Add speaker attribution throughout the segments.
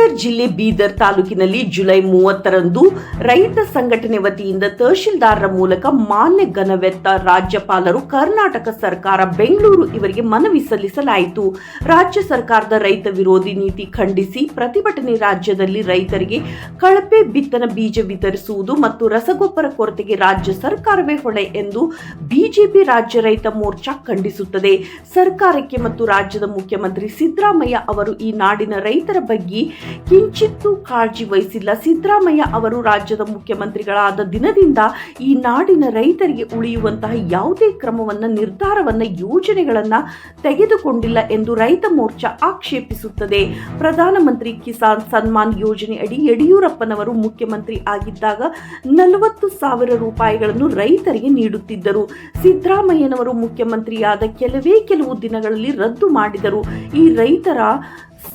Speaker 1: ಬೀದರ್ ಜಿಲ್ಲೆ ಬೀದರ್ ತಾಲೂಕಿನಲ್ಲಿ ಜುಲೈ ಮೂವತ್ತರಂದು ರೈತ ಸಂಘಟನೆ ವತಿಯಿಂದ ತಹಶೀಲ್ದಾರರ ಮೂಲಕ ಮಾನ್ಯ ಘನವೆತ್ತ ರಾಜ್ಯಪಾಲರು ಕರ್ನಾಟಕ ಸರ್ಕಾರ ಬೆಂಗಳೂರು ಇವರಿಗೆ ಮನವಿ ಸಲ್ಲಿಸಲಾಯಿತು. ರಾಜ್ಯ ಸರ್ಕಾರದ ರೈತ ವಿರೋಧಿ ನೀತಿ ಖಂಡಿಸಿ ಪ್ರತಿಭಟನೆ ರಾಜ್ಯದಲ್ಲಿ ರೈತರಿಗೆ ಕಳಪೆ ಬಿತ್ತನ ಬೀಜ ವಿತರಿಸುವುದು ಮತ್ತು ರಸಗೊಬ್ಬರ ಕೊರತೆಗೆ ರಾಜ್ಯ ಸರ್ಕಾರವೇ ಹೊಣೆ ಎಂದು ಬಿಜೆಪಿ ರಾಜ್ಯ ರೈತ ಮೋರ್ಚಾ ಖಂಡಿಸುತ್ತದೆ. ಸರ್ಕಾರಕ್ಕೆ ಮತ್ತು ರಾಜ್ಯದ ಮುಖ್ಯಮಂತ್ರಿ ಸಿದ್ದರಾಮಯ್ಯ ಅವರು ಈ ನಾಡಿನ ರೈತರ ಬಗ್ಗೆ ಕಿಂಚಿತ್ತೂ ಕಾಳಜಿ ವಹಿಸಿಲ್ಲ. ಸಿದ್ದರಾಮಯ್ಯ ಅವರು ರಾಜ್ಯದ ಮುಖ್ಯಮಂತ್ರಿಗಳಾದ ದಿನದಿಂದ ಈ ನಾಡಿನ ರೈತರಿಗೆ ಉಳಿಯುವಂತಹ ಯಾವುದೇ ಕ್ರಮವನ್ನು, ನಿರ್ಧಾರವನ್ನು, ಯೋಜನೆಗಳನ್ನು ತೆಗೆದುಕೊಂಡಿಲ್ಲ ಎಂದು ರೈತ ಮೋರ್ಚಾ ಆಕ್ಷೇಪಿಸುತ್ತದೆ. ಪ್ರಧಾನಮಂತ್ರಿ ಕಿಸಾನ್ ಸನ್ಮಾನ್ ಯೋಜನೆ ಅಡಿ ಯಡಿಯೂರಪ್ಪನವರು ಮುಖ್ಯಮಂತ್ರಿ ಆಗಿದ್ದಾಗ ನಲವತ್ತು ಸಾವಿರ ರೂಪಾಯಿಗಳನ್ನು ರೈತರಿಗೆ ನೀಡುತ್ತಿದ್ದರು. ಸಿದ್ದರಾಮಯ್ಯನವರು ಮುಖ್ಯಮಂತ್ರಿಯಾದ ಕೆಲವೇ ಕೆಲವು ದಿನಗಳಲ್ಲಿ ರದ್ದು ಮಾಡಿದರು. ಈ ರೈತರ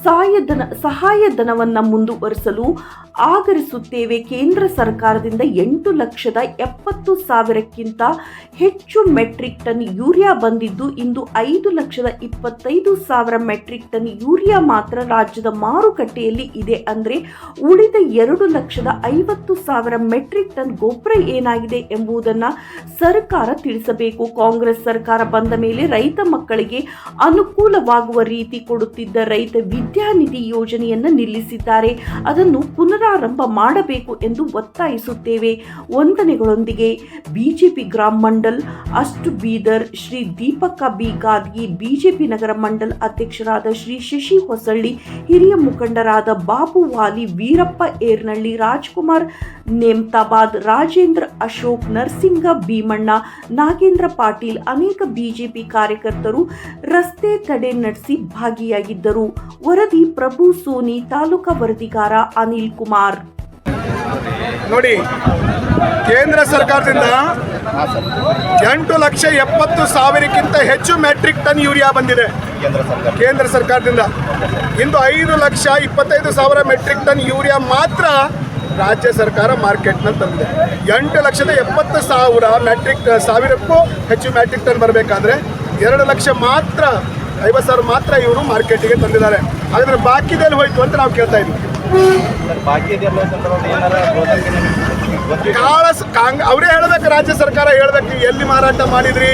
Speaker 1: ಸಹಾಯಧನ ಸಹಾಯಧನವನ್ನು ಮುಂದುವರಿಸಲು ಆಗರಿಸುತ್ತೇವೆ ಕೇಂದ್ರ ಸರ್ಕಾರದಿಂದ ಎಂಟು ಲಕ್ಷದ ಎಪ್ಪತ್ತು ಸಾವಿರಕ್ಕಿಂತ ಹೆಚ್ಚು ಮೆಟ್ರಿಕ್ ಟನ್ ಯೂರಿಯಾ ಬಂದಿದ್ದು, ಇಂದು ಐದು ಲಕ್ಷದ ಇಪ್ಪತ್ತೈದು ಸಾವಿರ ಮೆಟ್ರಿಕ್ ಟನ್ ಯೂರಿಯಾ ಮಾತ್ರ ರಾಜ್ಯದ ಮಾರುಕಟ್ಟೆಯಲ್ಲಿ ಇದೆ. ಅಂದರೆ ಉಳಿದ ಎರಡು ಲಕ್ಷದ ಐವತ್ತು ಸಾವಿರ ಮೆಟ್ರಿಕ್ ಟನ್ ಗೊಬ್ಬರ ಏನಾಗಿದೆ ಎಂಬುದನ್ನು ಸರ್ಕಾರ ತಿಳಿಸಬೇಕು. ಕಾಂಗ್ರೆಸ್ ಸರ್ಕಾರ ಬಂದ ಮೇಲೆ ರೈತ ಮಕ್ಕಳಿಗೆ ಅನುಕೂಲವಾಗುವ ರೀತಿ ಕೊಡುತ್ತಿದ್ದ ರೈತ ವಿದ್ಯಾನಿಧಿ ಯೋಜನೆಯನ್ನು ನಿಲ್ಲಿಸಿದ್ದಾರೆ. ಅದನ್ನು ಪುನರಾರಂಭ ಮಾಡಬೇಕು ಎಂದು ಒತ್ತಾಯಿಸುತ್ತೇವೆ. ವಂದನೆಗಳೊಂದಿಗೆ ಬಿಜೆಪಿ ಗ್ರಾಮ ಮಂಡಲ್ ಅಷ್ಟು ಬೀದರ್ ಶ್ರೀ ದೀಪಕ ಬಿ ಗಾದ್ಗಿ, ಬಿಜೆಪಿ ನಗರ ಮಂಡಲ್ ಅಧ್ಯಕ್ಷರಾದ ಶ್ರೀ ಶಶಿ ಹೊಸಳ್ಳಿ, ಹಿರಿಯ ಮುಖಂಡರಾದ ಬಾಬು ವಾಲಿ, ವೀರಪ್ಪ ಏರ್ನಳ್ಳಿ, ರಾಜ್ಕುಮಾರ್ ನೇಮ್ತಾಬಾದ್, ರಾಜೇಂದ್ರ ಅಶೋಕ್, ನರಸಿಂಗ ಭೀಮಣ್ಣ, ನಾಗೇಂದ್ರ ಪಾಟೀಲ್, ಅನೇಕ ಬಿಜೆಪಿ ಕಾರ್ಯಕರ್ತರು ರಸ್ತೆ ತಡೆ ನಡೆಸಿ ಭಾಗಿಯಾಗಿದ್ದರು. ವರದಿ ಪ್ರಭು ಸೋನಿ ತಾಲೂಕಾ ವರದಿಗಾರ ಅನಿಲ್ ಕುಮಾರ್.
Speaker 2: ನೋಡಿ, ಕೇಂದ್ರ ಸರ್ಕಾರದಿಂದ ಎಂಟು ಲಕ್ಷ ಎಪ್ಪತ್ತು ಸಾವಿರಕ್ಕಿಂತ ಹೆಚ್ಚು ಮೆಟ್ರಿಕ್ ಟನ್ ಯೂರಿಯಾ ಬಂದಿದೆ.
Speaker 3: ಕೇಂದ್ರ
Speaker 2: ಸರ್ಕಾರದಿಂದ. ಇಂದು ಐದು ಲಕ್ಷ ಇಪ್ಪತ್ತೈದು ಸಾವಿರ ಮೆಟ್ರಿಕ್ ಟನ್ ಯೂರಿಯಾ ಮಾತ್ರ ರಾಜ್ಯ ಸರ್ಕಾರ ಮಾರ್ಕೆಟ್ನಲ್ಲಿ ತಂದಿದೆ. ಎಂಟು ಲಕ್ಷದ ಎಪ್ಪತ್ತು ಸಾವಿರ ಮೆಟ್ರಿಕ್ ಸಾವಿರಕ್ಕೂ ಹೆಚ್ಚು ಮೆಟ್ರಿಕ್ ಟನ್ ಬರಬೇಕಾದ್ರೆ ಎರಡು ಲಕ್ಷ ಮಾತ್ರ ಐವತ್ತು ಸಾವಿರ ಮಾತ್ರ ಇವರು ಮಾರ್ಕೆಟಿಗೆ ತಂದಿದ್ದಾರೆ. ಹಾಗಾದ್ರೆ ಬಾಕಿದಲ್ಲಿ ಹೋಯ್ತು ಅಂತ ನಾವು ಕೇಳ್ತಾ ಇದ್ವಿ.
Speaker 3: ಸರ್, ಬಾಕಿ ಇದೆಯಲ್ಲ ಸಂದರ್ಭದಲ್ಲಿ ಏನಾರ ಗೋದಾಮಿಗೆ ನಿಮ್ಗೆ
Speaker 2: ಕಾಳ ಕಾಂಗ್ ಅವರೇ ಹೇಳ್ಬೇಕು ರಾಜ್ಯ ಸರ್ಕಾರ ಹೇಳ್ಬೇಕು ಎಲ್ಲಿ ಮಾರಾಟ ಮಾಡಿದ್ರಿ?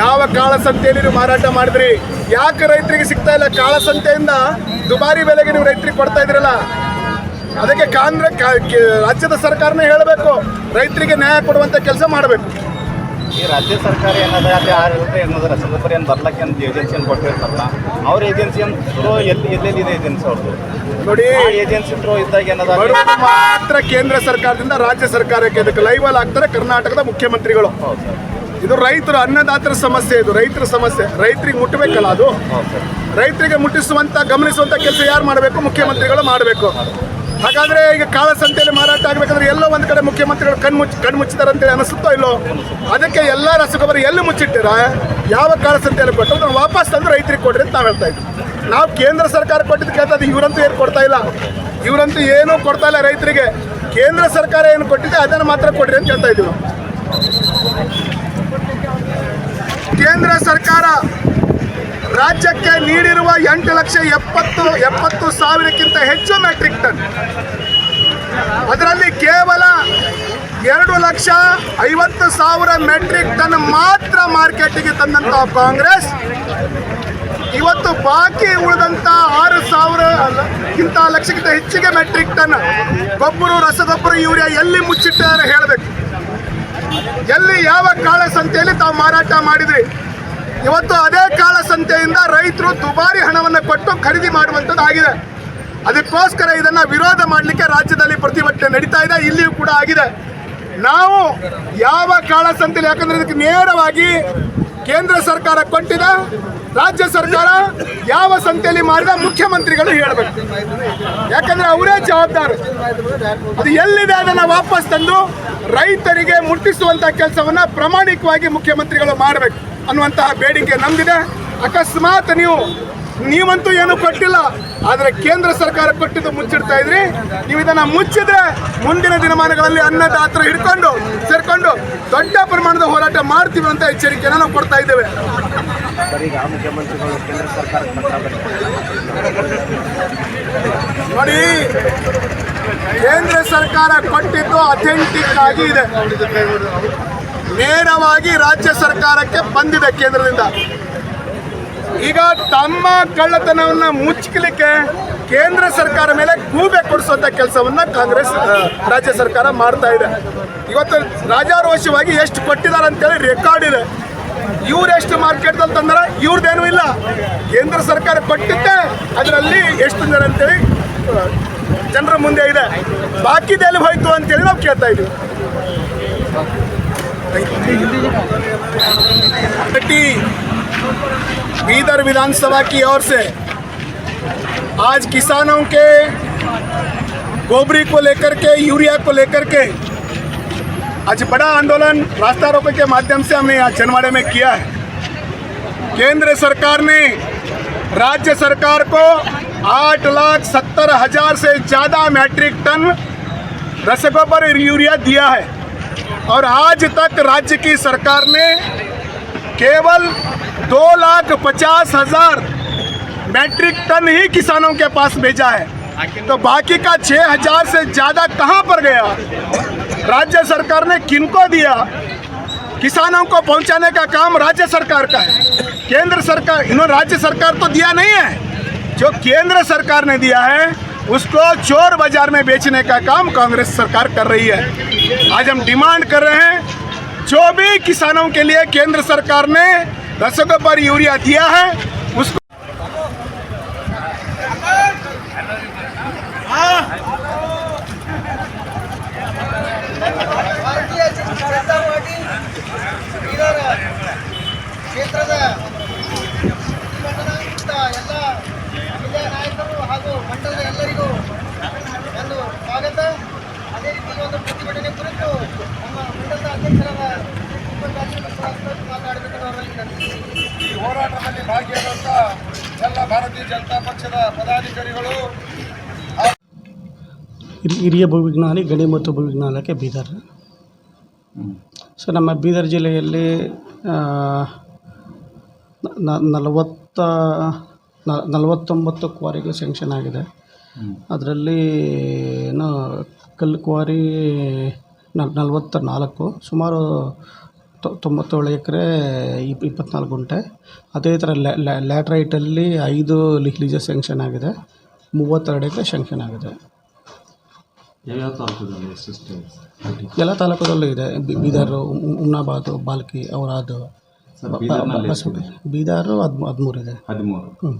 Speaker 2: ಯಾವ ಕಾಳಸಂತೆಯಲ್ಲಿ ನೀವು ಮಾರಾಟ ಮಾಡಿದ್ರಿ? ಯಾಕೆ ರೈತರಿಗೆ ಸಿಗ್ತಾ ಇಲ್ಲ ಕಾಳಸಂತೆಯಿಂದ ದುಬಾರಿ ಬೆಲೆಗೆ ನೀವು ರೈತರಿಗೆ ಕೊಡ್ತಾ ಇದ್ರಲ್ಲ ಅದಕ್ಕೆ ಕಾಂಗ್ರೆಸ್ ರಾಜ್ಯದ ಸರ್ಕಾರನೇ ಹೇಳಬೇಕು ರೈತರಿಗೆ ನ್ಯಾಯ ಕೊಡುವಂತ ಕೆಲಸ ಮಾಡಬೇಕು.
Speaker 3: ಈ ರಾಜ್ಯ ಸರ್ಕಾರ ಏನದ ಅಲ್ಲಿ ಆರು ರೂಪಾಯಿ ಏನದ ರಸಗೊಬ್ಬರ ಏನು ಬರ್ಲಕ್ಕೆ ಅಂತ ಏಜೆನ್ಸಿ ಏನು ಕೊಟ್ಟಿರ್ತಾರಲ್ಲ ಅವ್ರ ಏಜೆನ್ಸಿ ಎಲ್ಲಿ ಎಲ್ಲೆಲ್ಲಿ ಇದೆ ಏಜೆನ್ಸಿ ಅವ್ರದ್ದು?
Speaker 2: ನೋಡಿ
Speaker 3: ಏಜೆನ್ಸಿ ಥ್ರೂ ಇದ್ದಾಗ ಏನದ
Speaker 2: ಮಾತ್ರ ಕೇಂದ್ರ ಸರ್ಕಾರದಿಂದ ರಾಜ್ಯ ಸರ್ಕಾರಕ್ಕೆ ಇದಕ್ಕೆ ಲೈವಲ್ ಆಗ್ತಾರೆ ಕರ್ನಾಟಕದ ಮುಖ್ಯಮಂತ್ರಿಗಳು.
Speaker 3: ಹೌದು ಸರ್.
Speaker 2: ಇದು ರೈತರು ಅನ್ನದಾತರ ಸಮಸ್ಯೆ ಇದು ರೈತರ ಸಮಸ್ಯೆ. ರೈತರಿಗೆ ಮುಟ್ಟಬೇಕಲ್ಲ ಅದು? ರೈತರಿಗೆ ಮುಟ್ಟಿಸುವಂತ ಗಮನಿಸುವಂತ ಕೆಲಸ ಯಾರು ಮಾಡಬೇಕು? ಮುಖ್ಯಮಂತ್ರಿಗಳು ಮಾಡಬೇಕು. ಹಾಗಾದ್ರೆ ಈಗ ಕಾಳಸಂತೆಯಲ್ಲಿ ಮಾರಾಟ ಆಗ್ಬೇಕಂದ್ರೆ ಎಲ್ಲೋ ಒಂದು ಕಡೆ ಮುಖ್ಯಮಂತ್ರಿಗಳು ಕಣ್ಮುಚ್ಚಿ ಕಣ್ಮುಚ್ಚಿದ್ದಾರೆ ಅಂತೇಳಿ ಅನಿಸುತ್ತೋ ಇಲ್ಲೋ? ಅದಕ್ಕೆ ಎಲ್ಲ ರಸಗೊಬ್ಬರ ಎಲ್ಲಿ ಮುಚ್ಚಿಟ್ಟಿರ? ಯಾವ ಕಾಳಸಂತೆಯಲ್ಲಿ ಕೊಟ್ಟು ಅದನ್ನು ವಾಪಸ್ ತಂದು ರೈತರಿಗೆ ಕೊಡ್ರಿ ಅಂತ ಹೇಳ್ತಾ ಇದ್ವಿ. ನಾವು ಕೇಂದ್ರ ಸರ್ಕಾರ ಕೊಟ್ಟಿದ್ದು ಕೇಳ್ತಾ ಇದ್ದೀವಿ. ಇವರಂತೂ ಏನು ಕೊಡ್ತಾ ಇಲ್ಲ. ಇವರಂತೂ ಏನೂ ಕೊಡ್ತಾ ಇಲ್ಲ ರೈತರಿಗೆ. ಕೇಂದ್ರ ಸರ್ಕಾರ ಏನು ಕೊಟ್ಟಿದೆ ಅದನ್ನು ಮಾತ್ರ ಕೊಡ್ರಿ ಅಂತ ಹೇಳ್ತಾ ಇದ್ದೀವಿ ಕೇಂದ್ರ ಸರ್ಕಾರ ರಾಜ್ಯಕ್ಕೆ ನೀಡಿರುವ ಎಂಟು ಲಕ್ಷ ಎಪ್ಪತ್ತು ಎಪ್ಪತ್ತು ಸಾವಿರಕ್ಕಿಂತ ಹೆಚ್ಚು ಮೆಟ್ರಿಕ್ ಟನ್ ಅದರಲ್ಲಿ ಕೇವಲ ಎರಡು ಲಕ್ಷ ಐವತ್ತು ಸಾವಿರ ಮೆಟ್ರಿಕ್ ಟನ್ ಮಾತ್ರ ಮಾರ್ಕೆಟಿಗೆ ತಂದಂತಹ ಕಾಂಗ್ರೆಸ್. ಇವತ್ತು ಬಾಕಿ ಉಳಿದಂತ ಆರು ಸಾವಿರ ಕಿಂತ ಲಕ್ಷಕ್ಕಿಂತ ಹೆಚ್ಚಿಗೆ ಮೆಟ್ರಿಕ್ ಟನ್ ಗೊಬ್ಬರ, ರಸಗೊಬ್ಬರ, ಯೂರಿಯಾ ಎಲ್ಲಿ ಮುಚ್ಚಿಟ್ಟಾರೆ ಹೇಳಬೇಕು. ಎಲ್ಲಿ ಯಾವ ಕಾಳಸಂತೆಯಲ್ಲಿ ತಾವು ಮಾರಾಟ ಮಾಡಿದ್ರಿ? ಇವತ್ತು ಅದೇ ಕಾಳಸಂತೆಯಿಂದ ರೈತರು ದುಬಾರಿ ಹಣವನ್ನು ಕೊಟ್ಟು ಖರೀದಿ ಮಾಡುವಂಥದ್ದು ಆಗಿದೆ. ಅದಕ್ಕೋಸ್ಕರ ಇದನ್ನ ವಿರೋಧ ಮಾಡಲಿಕ್ಕೆ ರಾಜ್ಯದಲ್ಲಿ ಪ್ರತಿಭಟನೆ ನಡೀತಾ ಇದೆ, ಇಲ್ಲಿಯೂ ಕೂಡ ಆಗಿದೆ. ನಾವು ಯಾವ ಕಾಳಸಂತೆಯಲ್ಲಿ ಯಾಕಂದ್ರೆ ಇದಕ್ಕೆ ನೇರವಾಗಿ ಕೇಂದ್ರ ಸರ್ಕಾರ ಕೊಟ್ಟಿದ, ರಾಜ್ಯ ಸರ್ಕಾರ ಯಾವ ಸಂತೆಯಲ್ಲಿ ಮಾಡಿದ ಮುಖ್ಯಮಂತ್ರಿಗಳು ಹೇಳಬೇಕು. ಯಾಕಂದ್ರೆ ಅವರೇ ಜವಾಬ್ದಾರಿ. ಅದು ಎಲ್ಲಿದೆ ಅದನ್ನ ವಾಪಸ್ ತಂದು ರೈತರಿಗೆ ಮುಟ್ಟಿಸುವಂತ ಕೆಲಸವನ್ನ ಪ್ರಾಮಾಣಿಕವಾಗಿ ಮುಖ್ಯಮಂತ್ರಿಗಳು ಮಾಡಬೇಕು. ಅನ್ನುವಂತಹ ಬೇಡಿಕೆ ನಮ್ದಿದೆ. ಅಕಸ್ಮಾತ್ ನೀವು ನೀವಂತೂ ಏನು ಕೊಟ್ಟಿಲ್ಲ ಆದರೆ ಕೇಂದ್ರ ಸರ್ಕಾರ ಕೊಟ್ಟಿದ್ದು ಮುಚ್ಚಿಡ್ತಾ ಇದ್ರಿ. ನೀವು ಇದನ್ನ ಮುಚ್ಚಿದ್ರೆ ಮುಂದಿನ ದಿನಮಾನಗಳಲ್ಲಿ ಅನ್ನದಾತರ ಹಿಡ್ಕೊಂಡು ಸೇರ್ಕೊಂಡು ದೊಡ್ಡ ಪ್ರಮಾಣದ ಹೋರಾಟ ಮಾಡ್ತೀವಿ ಅಂತ ಎಚ್ಚರಿಕೆಯನ್ನು ನಾವು ಕೊಡ್ತಾ ಇದ್ದೇವೆ. ನೋಡಿ ಕೇಂದ್ರ ಸರ್ಕಾರ ಕೊಟ್ಟಿದ್ದು ಅಥೆಂಟಿಕ್ ಆಗಿ ಇದೆ. ನೇರವಾಗಿ ರಾಜ್ಯ ಸರ್ಕಾರಕ್ಕೆ ಬಂದಿದೆ ಕೇಂದ್ರದಿಂದ. ಈಗ ತಮ್ಮ ಕಳ್ಳತನವನ್ನು ಮುಚ್ಚಲಿಕ್ಕೆ ಕೇಂದ್ರ ಸರ್ಕಾರ ಮೇಲೆ ಗೂಬೆ ಕೊಡಿಸುವಂತ ಕೆಲಸವನ್ನ ಕಾಂಗ್ರೆಸ್ ರಾಜ್ಯ ಸರ್ಕಾರ ಮಾಡ್ತಾ ಇದೆ. ಇವತ್ತು ರಾಜಾರೋಷವಾಗಿ ಎಷ್ಟು ಕೊಟ್ಟಿದ್ದಾರೆ ಅಂತೇಳಿ ರೆಕಾರ್ಡ್ ಇದೆ. ಇವ್ರು ಎಷ್ಟು ಮಾರ್ಕೆಟ್ದಲ್ಲಿ ತಂದ್ರೆ ಇವ್ರದ್ದೇನೂ ಇಲ್ಲ. ಕೇಂದ್ರ ಸರ್ಕಾರ ಕೊಟ್ಟಿದ್ದೆ, ಅದರಲ್ಲಿ ಎಷ್ಟು ತಂದರೆ ಅಂತೇಳಿ ಜನರ ಮುಂದೆ ಇದೆ. ಬಾಕಿದೆಲ್ಲಿ ಹೋಯ್ತು ಅಂತೇಳಿ ನಾವು ಕೇಳ್ತಾ ಇದ್ದೀವಿ. बीदर विधानसभा की ओर से आज किसानों के गोबरी को लेकर के, यूरिया को लेकर के आज बड़ा आंदोलन रास्ता रोको के माध्यम से हमने यहाँ छिंदवाड़े में किया है। केंद्र सरकार ने राज्य सरकार को आठ लाख सत्तर हज़ार से ज़्यादा मैट्रिक टन रसगोबर यूरिया दिया है। और आज तक राज्य की सरकार ने केवल दो लाख पचास हज़ार मैट्रिक टन ही किसानों के पास भेजा है। तो बाकी का छः हज़ार से ज़्यादा कहाँ पर गया? राज्य सरकार ने किनको दिया? किसानों को पहुँचाने का काम राज्य सरकार का है। केंद्र सरकार, इन्होंने राज्य सरकार तो दिया नहीं है। जो केंद्र सरकार ने दिया है उसको चोर बाज़ार में बेचने का काम कांग्रेस सरकार कर रही है। आज हम डिमांड कर रहे हैं, जो भी किसानों के लिए केंद्र सरकार ने दशकों पर यूरिया दिया है, उसको
Speaker 4: ನಮ್ಮ ಮಂಡಲದ ಅಧ್ಯಕ್ಷರಾದ.
Speaker 2: ಈ ಹೋರಾಟದಲ್ಲಿ ಭಾಗಿಯಾದಂಥ ಎಲ್ಲ ಭಾರತೀಯ ಜನತಾ ಪಕ್ಷದ ಪದಾಧಿಕಾರಿಗಳು
Speaker 5: ಹಿರಿ- ಹಿರಿಯ ಭೂವಿಜ್ಞಾನಿ ಗಣಿ ಮತ್ತು ಭೂವಿಜ್ಞಾನಕ್ಕೆ ಬೀದರ್. ಸೊ ನಮ್ಮ ಬೀದರ್ ಜಿಲ್ಲೆಯಲ್ಲಿ ನಲವತ್ತ ನಲವತ್ತೊಂಬತ್ತು ಕ್ವಾರಿಗಳು ಸ್ಯಾಂಕ್ಷನ್ ಆಗಿದೆ. ಅದರಲ್ಲಿ ಏನು ಕಲ್ಲು ಕ್ವಾರಿ ನ- ನಲವತ್ತ ನಾಲ್ಕು ಸುಮಾರು ತೊಂಬತ್ತೇಳು ಎಕರೆ ಇಪ್ ಇಪ್ಪತ್ನಾಲ್ಕು ಗುಂಟೆ. ಅದೇ ಥರ ಲ್ಯಾಟ್ರೈಟಲ್ಲಿ ಐದು ಲೀಜಸ್ ಸ್ಯಾಂಕ್ಷನ್ ಆಗಿದೆ. ಮೂವತ್ತೆರಡು ಎಕರೆ ಸ್ಯಾಂಕ್ಷನ್ ಆಗಿದೆ.
Speaker 6: ಯಾವ್ಯಾವ
Speaker 5: ಎಲ್ಲ ತಾಲೂಕದಲ್ಲೂ ಇದೆ. ಬೀದರು ಉಮ್ನಾಬಾದ್ ಬಾಲ್ಕಿ ಅವರಾದ
Speaker 6: ಬೀದರು ಬೀದರ್ನಲ್ಲಿ
Speaker 5: ಬಸವ ಬೀದರ್ ಹದ್ ಹದಿಮೂರು ಇದೆ.
Speaker 6: ಹದಿಮೂರು.
Speaker 5: ಹ್ಞೂ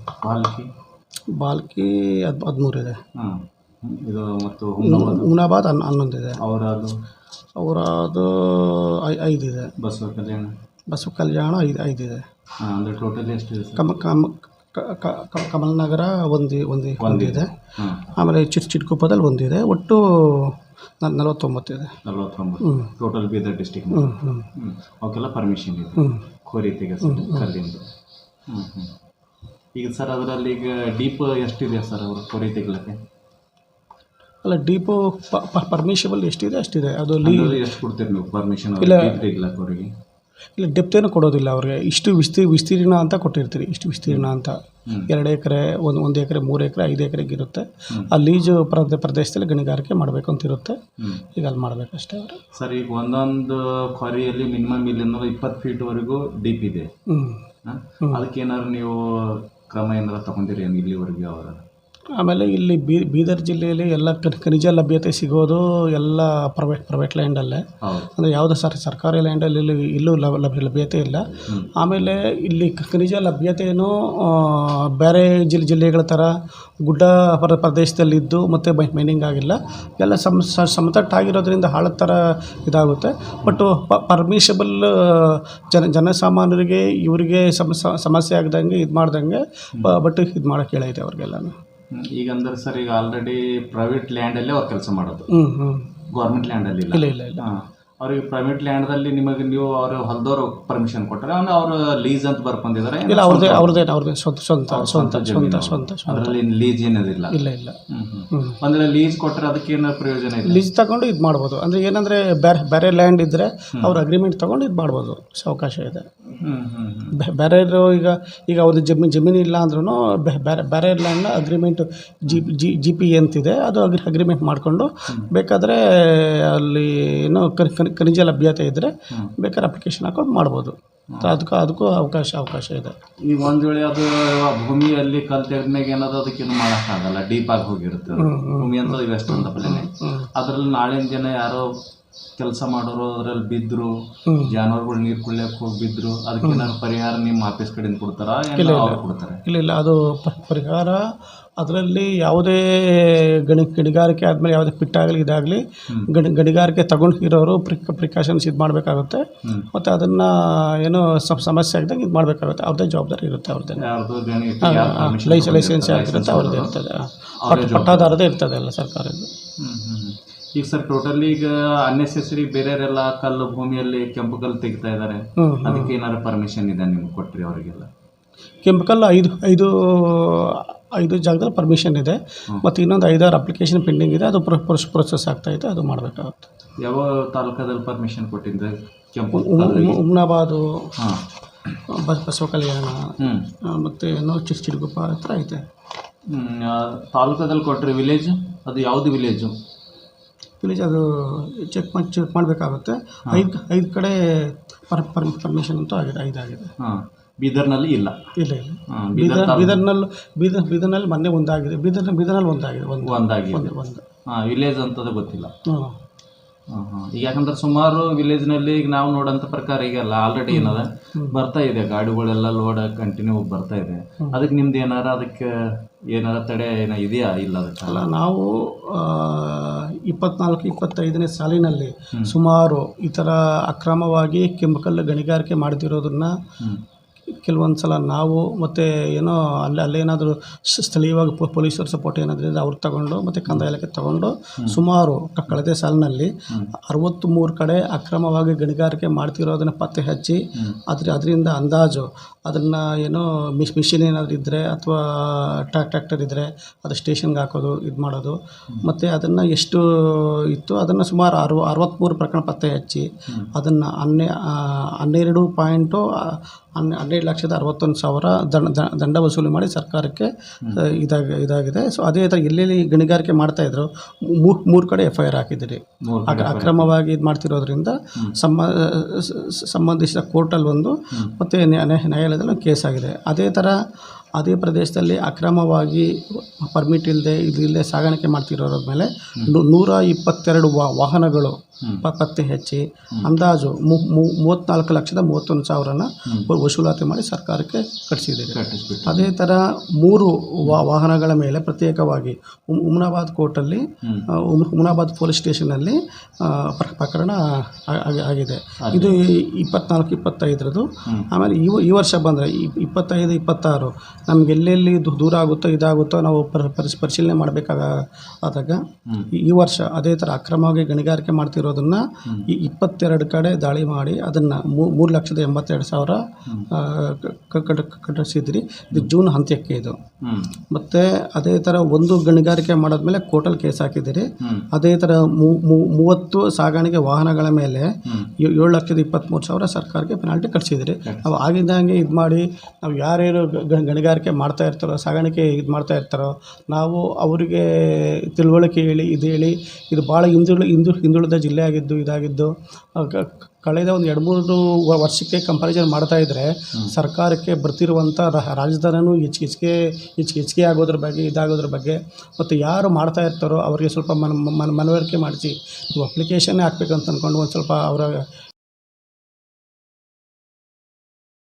Speaker 5: ಬಾಲ್ಕಿ? ಹದ್ ಹದಿಮೂರು ಇದೆ.
Speaker 6: ಇದು ಮತ್ತು ಹುಮ್ನಾಬಾದ್
Speaker 5: ಉಮ್ನಾಬಾದ್ ಹನ್ ಹನ್ನೊಂದು ಇದೆ.
Speaker 6: ಅವರದು
Speaker 5: ಐದಿದೆ ಇದೆ.
Speaker 6: ಬಸವ ಕಲ್ಯಾಣ?
Speaker 5: ಬಸವ ಕಲ್ಯಾಣ ಐದು ಐದಿದೆ ಇದೆ.
Speaker 6: ಹಾಂ ಅಂದರೆ ಟೋಟಲ್ ಎಷ್ಟಿದೆ ಸರ್?
Speaker 5: ಕಮ ಕಮ ಕ- ನಗರ ಒಂದು ಒಂದು ಒಂದಿದೆ ಆಮೇಲೆ ಚಿಟ್ ಚಿಟ್ಕೊಪ್ಪದಲ್ಲಿ ಒಂದಿದೆ ಒಟ್ಟು ನ- ನಲವತ್ತೊಂಬತ್ತು ಇದೆ.
Speaker 6: ಟೋಟಲ್ ಬೀದರ್ ಡಿಸ್ಟಿಕ್ ಅವಕ್ಕೆಲ್ಲ ಪರ್ಮಿಷನ್ ಇದೆ. ಕೋರಿತಿಗೆ ಕಲ್ಲಿಂದು. ಹ್ಞೂ ಈಗ ಸರ್ ಅದರಲ್ಲಿ ಈಗ ಡೀಪ್ ಎಷ್ಟಿದೆ ಸರ್ ಅವರು ಕೋರಿ ತೆಗಿಲಿಕ್ಕೆ
Speaker 5: ಅಲ್ಲ ಡೀಪು ಪರ್ಮಿಷಬಲ್ ಎಷ್ಟಿದೆ ಅಷ್ಟಿದೆ. ಅದು ಲೀ
Speaker 6: ಎಷ್ಟು ಕೊಡ್ತೀರಿ ನೀವು? ಪರ್ಮಿಷನ್
Speaker 5: ಇಲ್ಲ.
Speaker 6: ಅವರಿಗೆ?
Speaker 5: ಇಲ್ಲ ಡೆಪ್ತ್ ಏನು ಕೊಡೋದಿಲ್ಲ ಅವ್ರಿಗೆ. ಇಷ್ಟು ವಿಸ್ತೀ ವಿಸ್ತೀರ್ಣ ಅಂತ ಕೊಟ್ಟಿರ್ತೀರಿ. ಇಷ್ಟು ವಿಸ್ತೀರ್ಣ ಅಂತ. ಎರಡು ಎಕರೆ ಒಂದು ಒಂದು ಎಕರೆ ಮೂರು ಎಕರೆ ಐದು ಎಕರೆಗೆ ಇರುತ್ತೆ. ಆ ಲೀಜು ಪ್ರದೇ ಪ್ರದೇಶದಲ್ಲಿ ಗಣಿಗಾರಿಕೆ ಮಾಡಬೇಕು ಅಂತ ಇರುತ್ತೆ. ಈಗ ಅಲ್ಲಿ ಮಾಡಬೇಕಷ್ಟೇ ಅವರು.
Speaker 6: ಸರ್ ಈಗ ಒಂದೊಂದು ಕ್ವಾರಿಯಲ್ಲಿ ಮಿನಿಮಮ್ ಇಲ್ಲಿಂದ ಇಪ್ಪತ್ತು ಫೀಟ್ವರೆಗೂ ಡೀಪ್ ಇದೆ. ಅದಕ್ಕೆ ಏನಾದ್ರು ನೀವು ಕ್ರಮ ಏನಾರು ತಗೊಂಡಿರಿ ಇಲ್ಲಿವರೆಗೆ ಅವರ?
Speaker 5: ಆಮೇಲೆ ಇಲ್ಲಿ ಬೀ ಬೀದರ್ ಜಿಲ್ಲೆಯಲ್ಲಿ ಎಲ್ಲ ಖನಿ- ಖನಿಜ ಲಭ್ಯತೆ ಸಿಗೋದು ಎಲ್ಲ ಪ್ರೈವೇಟ್ ಪ್ರೈವೇಟ್ ಲ್ಯಾಂಡಲ್ಲೇ ಅಂದರೆ ಯಾವುದೇ ಸರ್ ಸರ್ಕಾರಿ ಲ್ಯಾಂಡಲ್ಲಿ ಇಲ್ಲಿ ಇಲ್ಲೂ ಲಭ್ಯ ಲಭ್ಯ ಲಭ್ಯತೆ ಇಲ್ಲ. ಆಮೇಲೆ ಇಲ್ಲಿ ಖನಿಜ ಲಭ್ಯತೆಯೂ ಬೇರೆ ಜಿಲ್ಲೆ ಜಿಲ್ಲೆಗಳ ಥರ ಗುಡ್ಡ ಪ್ರ ಪ್ರದೇಶದಲ್ಲಿದ್ದು ಮತ್ತು ಬೈ ಮೈನಿಂಗ್ ಆಗಿಲ್ಲ. ಎಲ್ಲ ಸಮ ಸಮತಟ್ಟಾಗಿರೋದ್ರಿಂದ ಹಾಳದ ಥರ ಇದಾಗುತ್ತೆ. ಬಟ್ ಪರ್ಮಿಷಬಲ್ ಜನ ಜನಸಾಮಾನ್ಯರಿಗೆ ಇವರಿಗೆ ಸಮ ಸಮಸ್ಯೆ ಆಗ್ದಂಗೆ ಇದು ಮಾಡ್ದಂಗೆ ಬಟ್ ಇದು ಮಾಡೋಕ್ಕೆ ಹೇಳೈತೆ ಅವ್ರಿಗೆಲ್ಲನೂ.
Speaker 6: ಈಗ ಅಂದ್ರೆ ಸರ್ ಈಗ ಆಲ್ರೆಡಿ ಪ್ರೈವೇಟ್ ಲ್ಯಾಂಡಲ್ಲೇ ಅವ್ರು ಕೆಲಸ ಮಾಡೋದು. ಗೌರ್ಮೆಂಟ್ ಲ್ಯಾಂಡಲ್ಲಿ
Speaker 5: ಇಲ್ಲ. ಇಲ್ಲ ಇಲ್ಲ
Speaker 6: ಅವ್ರಿಗೆ ಪ್ರೈವೇಟ್ ಲ್ಯಾಂಡ್ದಲ್ಲಿ ನಿಮಗೆ ನೀವು ಅವ್ರ ಹೊಲದವ್ರು ಪರ್ಮಿಷನ್ ಕೊಟ್ಟರೆ ಅವ್ನು ಅವ್ರ ಲೀಸ್ ಅಂತ ಬರ್ಕೊಂಡಿದ್ದಾರೆ
Speaker 5: ಇಲ್ಲ ಅವ್ರದ್ದೇ ಅವ್ರದ್ದೇ ಅವ್ರದ್ದೇ ಸ್ವಂತ ಸ್ವಂತ ಸ್ವಂತ ಸ್ವಂತ ಸ್ವಂತ
Speaker 6: ಅದರಲ್ಲಿ ಲೀಸ್ ಏನಿದಿಲ್ಲ
Speaker 5: ಇಲ್ಲ. ಇಲ್ಲ
Speaker 6: ಅಂದ್ರೆ ಲೀಸ್ ಕೊಟ್ಟರೆ ಅದಕ್ಕೆ ಏನಾದ್ರು ಪ್ರಯೋಜನ ಇದೆ?
Speaker 5: ಲೀಸ್ ತಗೊಂಡು ಇದು ಮಾಡ್ಬೋದು. ಅಂದರೆ ಏನಂದರೆ ಬೇರೆ ಬೇರೆ ಲ್ಯಾಂಡ್ ಇದ್ದರೆ ಅವ್ರ ಅಗ್ರಿಮೆಂಟ್ ತಗೊಂಡು ಇದು ಮಾಡ್ಬೋದು. ಅವಕಾಶ ಇದೆ. ಬೇರೆ ಈಗ ಈಗ ಅವ್ರದ್ದು ಜಮೀನು ಜಮೀನು ಇಲ್ಲ ಅಂದ್ರೂ ಬೇರೆ ಬೇರೆ ಲ್ಯಾಂಡ್ನ agreement G G G P ಅಂತಿದೆ. ಅದು ಅಗ್ರಿ ಅಗ್ರಿಮೆಂಟ್ ಮಾಡಿಕೊಂಡು ಬೇಕಾದರೆ ಅಲ್ಲಿ ಏನು ಕನ್- ಕನ್- ಖನಿಜ ಲಭ್ಯತೆ ಇದ್ದರೆ ಬೇಕಾದ್ರೆ ಅಪ್ಲಿಕೇಶನ್ ಹಾಕೊಂಡು ಮಾಡ್ಬೋದು. ಅದಕ್ಕೂ ಅದಕ್ಕೂ ಅವಕಾಶ ಅವಕಾಶ ಇದೆ.
Speaker 6: ಈಗ ಒಂದು ವೇಳೆ ಅದು ಭೂಮಿಯಲ್ಲಿ ಕಲ್ ಏನದು ಅದಕ್ಕೆ ಅದಕ್ಕೇನು ಮಾಡೋಕ್ಕಾಗಲ್ಲ. ಡೀಪ್ ಆಗಿ ಹೋಗಿರುತ್ತೆ ಅದು. ಭೂಮಿ ಅಂತ ವೆಸ್ಟ್ ಅಂತ ಬೆಲೆನೆ ಅದ್ರಲ್ಲಿ ನಾಳಿನ ದಿನ ಯಾರೋ ಕೆಲಸ ಮಾಡೋರು ಅದ್ರಲ್ಲಿ ಬಿದ್ರು. ಜಾನುವಾರುಗಳು ನೀರು ಕುಳ್ಳಕ್ಕೆ ಹೋಗಿ ಬಿದ್ರು. ಅದಕ್ಕೆ ನಾನು ಪರಿಹಾರ ನಿಮ್ಮ ಆಫೀಸ್ ಕಡೆಯಿಂದ ಕೊಡ್ತಾರಾ? ಏನೋ ಅವ್ರು ಕೊಡ್ತಾರೆ?
Speaker 5: ಇಲ್ಲ ಇಲ್ಲ. ಅದು ಪ- ಪರಿಹಾರ ಅದರಲ್ಲಿ ಯಾವುದೇ ಗಣಿ ಗಣಿಗಾರಿಕೆ ಆದಮೇಲೆ ಯಾವುದೇ ಪಿಟ್ಟಾಗಲಿ ಇದಾಗಲಿ ಗಣಿ ಗಣಿಗಾರಿಕೆ ತಗೊಂಡು ಇರೋರು ಪ್ರಿಕ್ ಪ್ರಿಕಾಷನ್ಸ್ ಇದು ಮಾಡಬೇಕಾಗುತ್ತೆ. ಮತ್ತು ಅದನ್ನು ಏನೋ ಸ್ವಲ್ಪ ಸಮಸ್ಯೆ ಆಗಿದ್ದಾಗ ಇದು ಮಾಡಬೇಕಾಗುತ್ತೆ. ಅವ್ರದ್ದೇ ಜವಾಬ್ದಾರಿ ಇರುತ್ತೆ ಅವ್ರದ್ದೇ ಲೈಸ್ ಲೈಸೆನ್ಸ್
Speaker 6: ಆಗಿರುತ್ತೆ
Speaker 5: ಅವ್ರದ್ದೇ. ಇರ್ತದೆ. ಪಟ್ಟಾದಾರದೇ ಇರ್ತದೆ ಎಲ್ಲ ಸರ್ಕಾರದ್ದು.
Speaker 6: ಈಗ ಸರ್ ಟೋಟಲಿ ಈಗ ಅನ್ನೆಸೆಸರಿ ಬೇರೆಯವರೆಲ್ಲ ಕಲ್ಲು ಭೂಮಿಯಲ್ಲಿ ಕೆಂಪು ಕಲ್ಲು ತೆಗಿತಾ ಇದ್ದಾರೆ ಅದಕ್ಕೆ ಏನಾದ್ರು ಪರ್ಮಿಷನ್ ಇದೆ ನಿಮ್ಗೆ ಕೊಟ್ರಿ ಅವರಿಗೆಲ್ಲ?
Speaker 5: ಕೆಂಪು ಕಲ್ಲು ಐದು ಐದು ಐದು ಜಾಗದಲ್ಲಿ ಪರ್ಮಿಷನ್ ಇದೆ. ಮತ್ತು ಇನ್ನೊಂದು ಐದಾರು ಅಪ್ಲಿಕೇಶನ್ ಪೆಂಡಿಂಗ್ ಇದೆ ಅದು ಪ್ರೊಸೆಸ್ ಆಗ್ತಾ ಇದೆ ಅದು ಮಾಡಬೇಕಾಗುತ್ತೆ.
Speaker 6: ಯಾವ ತಾಲೂಕದಲ್ಲಿ ಪರ್ಮಿಷನ್ ಕೊಟ್ಟಿದ್ದೆ? ಕೆಂಪು
Speaker 5: ಉಮ್ನಾಬಾದು ಬಸ್ ಬಸವ ಕಲ್ಯಾಣ ಮತ್ತು ಏನೋ ಚಿಕ್ಕ ಚಿಡುಗುಪ್ಪ ಹತ್ರ ಐತೆ.
Speaker 6: ತಾಲೂಕದಲ್ಲಿ ಕೊಟ್ಟರೆ ವಿಲೇಜ್ ಅದು ಯಾವುದು ವಿಲೇಜು
Speaker 5: ವಿಲೇಜ್ ಅದು ಚೆಕ್ ಮಾಡಿ ಚೆಕ್ ಮಾಡಬೇಕಾಗುತ್ತೆ. ಐದು ಐದು ಕಡೆ ಪರ್ ಪರ್ಮಿಷನ್ ಅಂತೂ ಆಗಿದೆ ಐದಾಗಿದೆ.
Speaker 6: ಹಾಂ. ಬೀದರ್ನಲ್ಲಿ ಇಲ್ಲ.
Speaker 5: ಇಲ್ಲ ಇಲ್ಲ. ಬೀದರ್
Speaker 6: ಬೀದರ್
Speaker 5: ಬೀದರ್ನಲ್ಲಿ ಬೀದರ್ ಬೀದರ್ನಲ್ಲಿ ಮೊನ್ನೆ ಒಂದಾಗಿದೆ. ಬೀದರ್ ಬೀದರ್ನಲ್ಲಿ ಒಂದಾಗಿದೆ ಒಂದು.
Speaker 6: ಒಂದಾಗಿದೆ.
Speaker 5: ಒಂದು
Speaker 6: ಹಾಂ ವಿಲೇಜ್ ಅಂತದ್ದು ಗೊತ್ತಿಲ್ಲ. ಹಾಂ. ಹಾಂ ಈಗ ಯಾಕಂದ್ರೆ ಸುಮಾರು ವಿಲೇಜ್ನಲ್ಲಿ ಈಗ ನಾವು ನೋಡೋಂಥ ಪ್ರಕಾರ ಈಗಲ್ಲ ಆಲ್ರೆಡಿ ಏನದ? ಬರ್ತಾ ಇದೆ ಗಾಡಿಗಳೆಲ್ಲ ಲೋಡ್ ಕಂಟಿನ್ಯೂ ಬರ್ತಾ ಇದೆ. ಅದಕ್ಕೆ ನಿಮ್ದು ಏನಾರ ಅದಕ್ಕೆ ಏನಾರ ತಡೆ ಏನ ಇದೆಯಾ ಇಲ್ಲ ಅದಕ್ಕೆ?
Speaker 5: ಅಲ್ಲ ನಾವು ಇಪ್ಪತ್ನಾಲ್ಕು ಇಪ್ಪತ್ತೈದನೇ ಸಾಲಿನಲ್ಲಿ ಸುಮಾರು ಈ ಥರ ಅಕ್ರಮವಾಗಿ ಕೆಮಿಕಲ್ ಗಣಿಗಾರಿಕೆ ಮಾಡ್ತಿರೋದನ್ನ ಕೆಲವೊಂದು ಸಲ ನಾವು ಮತ್ತು ಏನೋ ಅಲ್ಲಿ ಅಲ್ಲೇನಾದರೂ ಸ್ಥಳೀಯವಾಗಿ ಪೊಲೀಸರ ಸಪೋರ್ಟ್ ಏನಾದರೂ ಇದ್ರೆ ಅವ್ರು ತಗೊಂಡು ಮತ್ತು ಕಂದಾಯ ಇಲಾಖೆ ತಗೊಂಡು ಸುಮಾರು ಕಳೆದ ಸಾಲಿನಲ್ಲಿ ಅರವತ್ತು ಮೂರು ಕಡೆ ಅಕ್ರಮವಾಗಿ ಗಣಿಗಾರಿಕೆ ಮಾಡ್ತಿರೋದನ್ನು ಪತ್ತೆ ಹಚ್ಚಿ ಅದ್ರ ಅದರಿಂದ ಅಂದಾಜು ಅದನ್ನು ಏನೋ ಮಿಸ್ ಮಿಷಿನ್ ಏನಾದರೂ ಇದ್ದರೆ ಅಥವಾ ಟ್ರ್ಯಾಕ್ ಟ್ರ್ಯಾಕ್ಟರ್ ಇದ್ದರೆ ಅದು ಸ್ಟೇಷನ್ಗೆ ಹಾಕೋದು ಇದು ಮಾಡೋದು. ಮತ್ತು ಅದನ್ನು ಎಷ್ಟು ಇತ್ತು ಅದನ್ನು ಸುಮಾರು ಅರವ ಅರವತ್ತ್ಮೂರು ಪ್ರಕರಣ ಪತ್ತೆ ಹಚ್ಚಿ ಅದನ್ನು ಹನ್ನೆ ಹನ್ನೆರಡು ಪಾಯಿಂಟು ಹನ್ನೆ ಹನ್ನೆರಡು ಲಕ್ಷದ ಅರವತ್ತೊಂದು ಸಾವಿರ ದಂಡ ದಂಡ ವಸೂಲಿ ಮಾಡಿ ಸರ್ಕಾರಕ್ಕೆ ಇದಾಗ ಇದಾಗಿ ಇದಾಗಿದೆ. ಸೊ ಅದೇ ಥರ ಎಲ್ಲೆಲ್ಲಿ ಗಣಿಗಾರಿಕೆ ಮಾಡ್ತಾಯಿದ್ರು ಮೂರು ಮೂರು ಕಡೆ ಎಫ್ ಐ ಆರ್ ಹಾಕಿದ್ದೀರಿ ಅಕ್ರಮವಾಗಿ ಇದು ಮಾಡ್ತಿರೋದ್ರಿಂದ ಸಂಬ ಸಂಬಂಧಿಸಿದ ಕೋರ್ಟಲ್ಲಿ ಒಂದು ಮತ್ತು ನ್ಯಾಯ- ನ್ಯಾಯಾಲಯದಲ್ಲಿ ಕೇಸ್ ಆಗಿದೆ. ಅದೇ ಥರ ಅದೇ ಪ್ರದೇಶದಲ್ಲಿ ಅಕ್ರಮವಾಗಿ ಪರ್ಮಿಟ್ ಇಲ್ಲದೆ ಇದು ಇಲ್ಲದೆ ಸಾಗಾಣಿಕೆ ಮಾಡ್ತಿರೋರ ಮೇಲೆ ನೂರ ಇಪ್ಪತ್ತೆರಡು ವಾ ವಾಹನಗಳು ಪತ್ತೆ ಹೆಚ್ಚಿ ಅಂದಾಜು ಮೂವತ್ತ್ನಾಲ್ಕು ಲಕ್ಷದ ಮೂವತ್ತೊಂದು ಸಾವಿರನ ವಸೂಲಾತಿ ಮಾಡಿ ಸರ್ಕಾರಕ್ಕೆ
Speaker 6: ಕಟ್ಟಿಸಿದೆ
Speaker 5: ಅದೇ ಥರ ಮೂರು ವಾ ವಾಹನಗಳ ಮೇಲೆ ಪ್ರತ್ಯೇಕವಾಗಿ ಉಮನಾಬಾದ್ ಕೋರ್ಟಲ್ಲಿ ಉಮ್ನಾಬಾದ್ ಪೊಲೀಸ್ ಸ್ಟೇಷನಲ್ಲಿ ಪ್ರಕರಣ ಆಗಿದೆ. ಇದು ಇಪ್ಪತ್ನಾಲ್ಕು ಇಪ್ಪತ್ತೈದರದ್ದು. ಆಮೇಲೆ ಈ ಈ ವರ್ಷ ಬಂದರೆ ಇಪ್ಪತ್ತೈದು ಇಪ್ಪತ್ತಾರು ನಮ್ಗೆ ಎಲ್ಲೆಲ್ಲಿ ದೂರ ಆಗುತ್ತೋ ಇದಾಗುತ್ತೋ ನಾವು ಪರಿ ಪರಿಶ್- ಪರಿಶೀಲನೆ ಮಾಡಬೇಕಾಗ ಆದಾಗ ಈ- ವರ್ಷ ಅದೇ ಥರ ಅಕ್ರಮವಾಗಿ ಗಣಿಗಾರಿಕೆ ಮಾಡ್ತಿರೋದನ್ನ ಈ ಇಪ್ಪತ್ತೆರಡು ಕಡೆ ದಾಳಿ ಮಾಡಿ ಅದನ್ನು ಮೂರು ಲಕ್ಷದ ಎಂಬತ್ತೆರಡು ಸಾವಿರ ಕಟ್ಟಿಸಿದ್ರಿ. ಇದು ಜೂನ್ ಅಂತ್ಯಕ್ಕೆ ಇದು. ಮತ್ತೆ ಅದೇ ಥರ ಒಂದು ಗಣಿಗಾರಿಕೆ ಮಾಡಾದ್ಮೇಲೆ ಕೋರ್ಟಲ್ಲಿ ಕೇಸ್ ಹಾಕಿದ್ದೀರಿ. ಅದೇ ಥರ ಮೂವತ್ತು ಸಾಗಾಣಿಕೆ ವಾಹನಗಳ ಮೇಲೆ ಏಳು ಲಕ್ಷದ ಇಪ್ಪತ್ತ್ಮೂರು ಸಾವಿರ ಸರ್ಕಾರಕ್ಕೆ ಪೆನಾಲ್ಟಿ ಕಟ್ಸಿದ್ದೀರಿ ನಾವು ಆಗಿದ್ದಂಗೆ ಇದು ಮಾಡಿ ನಾವು ಯಾರ್ಯಾರು ಗ- ಗಣಿಗಾರಿಕೆ ಮಾಡ್ತಾ ಇರ್ತಾರೋ ಸಾಗಾಣಿಕೆ ಇದು ಮಾಡ್ತಾ ಇರ್ತಾರೋ ನಾವು ಅವರಿಗೆ ತಿಳುವಳಿಕೆ ಹೇಳಿ ಇದು ಹೇಳಿ ಇದು ಭಾಳ ಹಿಂದುಳಿ ಹಿಂದು ಹಿಂದುಳಿದ ಜಿಲ್ಲೆ ಆಗಿದ್ದು ಇದಾಗಿದ್ದು ಕಳೆದ ಒಂದು ಎರಡು ಮೂರು ವರ್ಷಕ್ಕೆ ಕಂಪ್ಯಾರಿಸನ್ ಮಾಡ್ತಾ ಇದ್ದರೆ ಸರ್ಕಾರಕ್ಕೆ ಬರ್ತಿರುವಂಥ ರಾಜಧಾನಿನೂ ಹೆಚ್ಚು ಹೆಚ್ಚಿಗೆ ಹೆಚ್ಚಿಗೆ ಹೆಚ್ಚಿಗೆ ಆಗೋದ್ರ ಬಗ್ಗೆ ಇದಾಗೋದ್ರ ಬಗ್ಗೆ ಮತ್ತು ಯಾರು ಮಾಡ್ತಾ ಇರ್ತಾರೋ ಅವರಿಗೆ ಸ್ವಲ್ಪ ಮನ ಮನ ಮನವರಿಕೆ ಮಾಡಿಸಿ ನೀವು ಅಪ್ಲಿಕೇಶನ್ನೇ ಹಾಕ್ಬೇಕಂತ ಅಂದ್ಕೊಂಡು ಒಂದು ಸ್ವಲ್ಪ ಅವರ